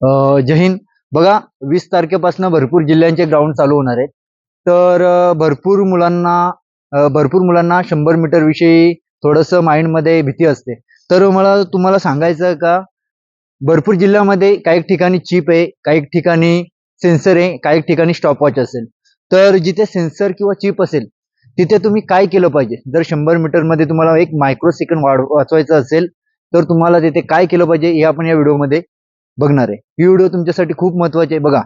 अं, जय हिंद. बघा वीस तारखेपासून भरपूर जिल्ह्यांचे ग्राउंड चालू होणार आहेत. तर भरपूर मुलांना भरपूर मुलांना शंभर मीटर विषयी थोडंसं माइंडमध्ये भीती असते. तर मला तुम्हाला सांगायचं का? भरपूर जिल्ह्यामध्ये काही ठिकाणी चिप आहे काही ठिकाणी सेन्सर आहे काही ठिकाणी स्टॉपवॉच असेल. तर जिथे सेन्सर किंवा चिप असेल तिथे तुम्ही काय केलं पाहिजे? जर शंभर मीटरमध्ये तुम्हाला एक मायक्रो सेकंड वाढ वाचवायचं असेल तर तुम्हाला तिथे काय केलं पाहिजे? हे आपण या व्हिडिओमध्ये बघणार. आहे ही व्हिडिओ तुमच्यासाठी खूप महत्वाची आहे. बघा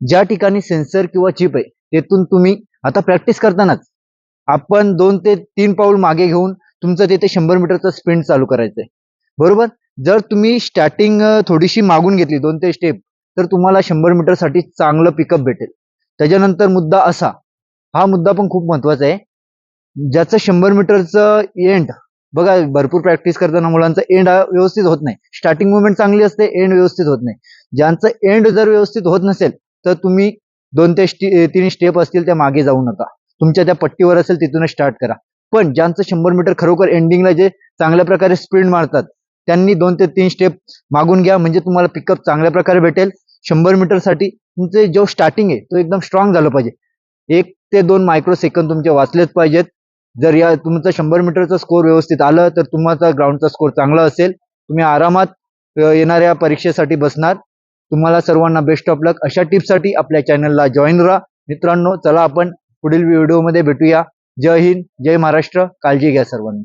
ज्या ठिकाणी सेन्सर किंवा चिप आहे तेथून तुम्ही आता प्रॅक्टिस करतानाच आपण दोन ते तीन पाऊल मागे घेऊन तुमचं तिथे शंभर मीटरचं स्प्रिंट चालू करायचं आहे बरोबर? जर तुम्ही स्टार्टिंग थोडीशी मागून घेतली दोन ते स्टेप तर तुम्हाला शंभर मीटरसाठी चांगलं पिकअप भेटेल. त्याच्यानंतर मुद्दा असा हा मुद्दा पण खूप महत्त्वाचा आहे. ज्याचं शंभर मीटरचं एंड बघा भरपूर प्रॅक्टिस करताना मुलांचा एंड व्यवस्थित होत नाही. स्टार्टिंग मुवमेंट चांगली असते एंड व्यवस्थित होत नाही. ज्यांचं एंड जर व्यवस्थित होत नसेल तर तुम्ही दोन ते तीन स्टेप असतील त्या मागे जाऊ नका. तुमच्या त्या पट्टीवर असेल तिथूनच स्टार्ट करा. पण ज्यांचं शंभर मीटर खरोखर एंडिंगला जे चांगल्या प्रकारे स्पीड मारतात त्यांनी दोन ते तीन स्टेप मागून घ्या. म्हणजे तुम्हाला पिकअप चांगल्या प्रकारे भेटेल. शंभर मीटरसाठी तुमचे जो स्टार्टिंग आहे तो एकदम स्ट्रॉंग झालं पाहिजे. एक ते दोन मायक्रो सेकंद तुमचे वाचलेच पाहिजेत. जर या तुमचा शंभर मीटरचा स्कोर व्यवस्थित आलं तर तुमचा ग्राउंडचा स्कोर चांगला असेल. तुम्ही आरामात येणाऱ्या परीक्षेसाठी बसणार. तुम्हाला सर्वांना बेस्ट ऑफ लक अशा टिप्ससाठी आपल्या चॅनलला जॉईन राहा. मित्रांनो चला आपण पुढील व्हिडिओमध्ये भेटूया. जय हिंद जय महाराष्ट्र. काळजी घ्या सर्वांनी.